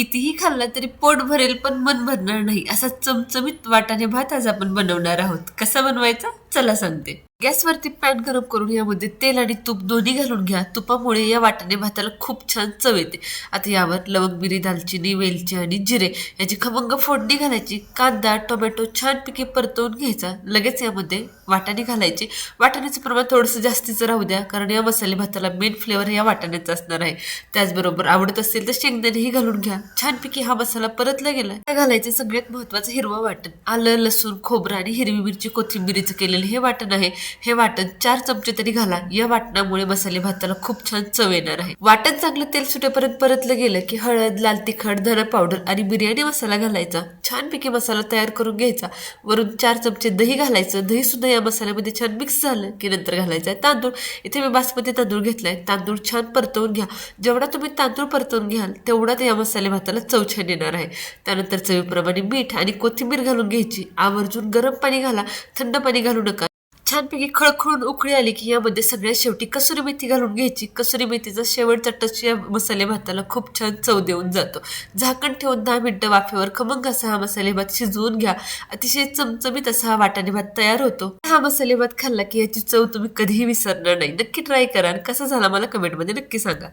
कितीही खाल्ला तरी पोट भरेल पण मन भरणार नाही. असा चमचमीत वाटाणे भात आज आपण बनवणार आहोत. कसा बनवायचा? चला सांगते. गॅसवरती पॅन गरम करून यामध्ये तेल आणि तूप दोन्ही घालून घ्या. तुपामुळे या वाटाणे भाताला खूप छान चव येते. आता यावर लवंग मिरी दालचिनी वेलची आणि जिरे याची खमंग फोडणी घालायची. कांदा टोमॅटो छानपैकी परतवून घ्यायचा. लगेच यामध्ये वाटाणे घालायचे. वाटाण्याचं प्रमाण थोडंसं जास्तीचं राहू द्या कारण या मसाले भाताला मेन फ्लेवर या वाटाण्याचा असणार आहे. त्याचबरोबर आवडत असेल तर शेंगदाणेही घालून घ्या. छानपैकी हा मसाला परतला गेला. घालायचे सगळ्यात महत्वाचं हिरवा वाटण. आलं लसूण खोबरं आणि हिरवी मिरची कोथिंबिरीचं केलेलं हे वाटण आहे. हे वाटण चार चमचे तरी घाला. या वाटणामुळे मसाले भाताला खूप छान चव येणार आहे. वाटण चांगलं तेल सुटेपर्यंत परतलं गेलं की हळद लाल तिखट धन पावडर आणि बिर्याणी मसाला घालायचा. छानपैकी मसाला तयार करून घ्यायचा. वरून चार चमचे दही घालायचं. दही सुद्धा या मसाल्यामध्ये छान मिक्स झालं की नंतर घालायचं. आहे तांदूळ इथे मी बासमती तांदूळ घेतलाय. तांदूळ छान परतवून घ्या. जेवढा तुम्ही तांदूळ परतवून घ्याल तेवढा या मसाले भाताला चव छान येणार आहे. त्यानंतर चवीप्रमाणे मीठ आणि कोथिंबीर घालून घ्यायची. आवर्जून गरम पाणी घाला. थंड पाणी घालून छानपैकी खळखळून उकळी आली की यामध्ये सगळ्यात शेवटी कसुरी मेथी घालून घ्यायची. कसुरी मेथीचा शेवटचा टच या मसाले भाताला खूप छान चव देऊन जातो. झाकण ठेवून दहा मिनटं वाफेवर खमंग असा हा मसाले भात शिजवून घ्या. अतिशय चमचमीत असा हा वाटाणे भात तयार होतो. हा मसाले भात खाल्ला की याची चव तुम्ही कधीही विसरणार नाही. नक्की ट्राय करा आणि कसा झाला मला कमेंटमध्ये नक्की सांगा.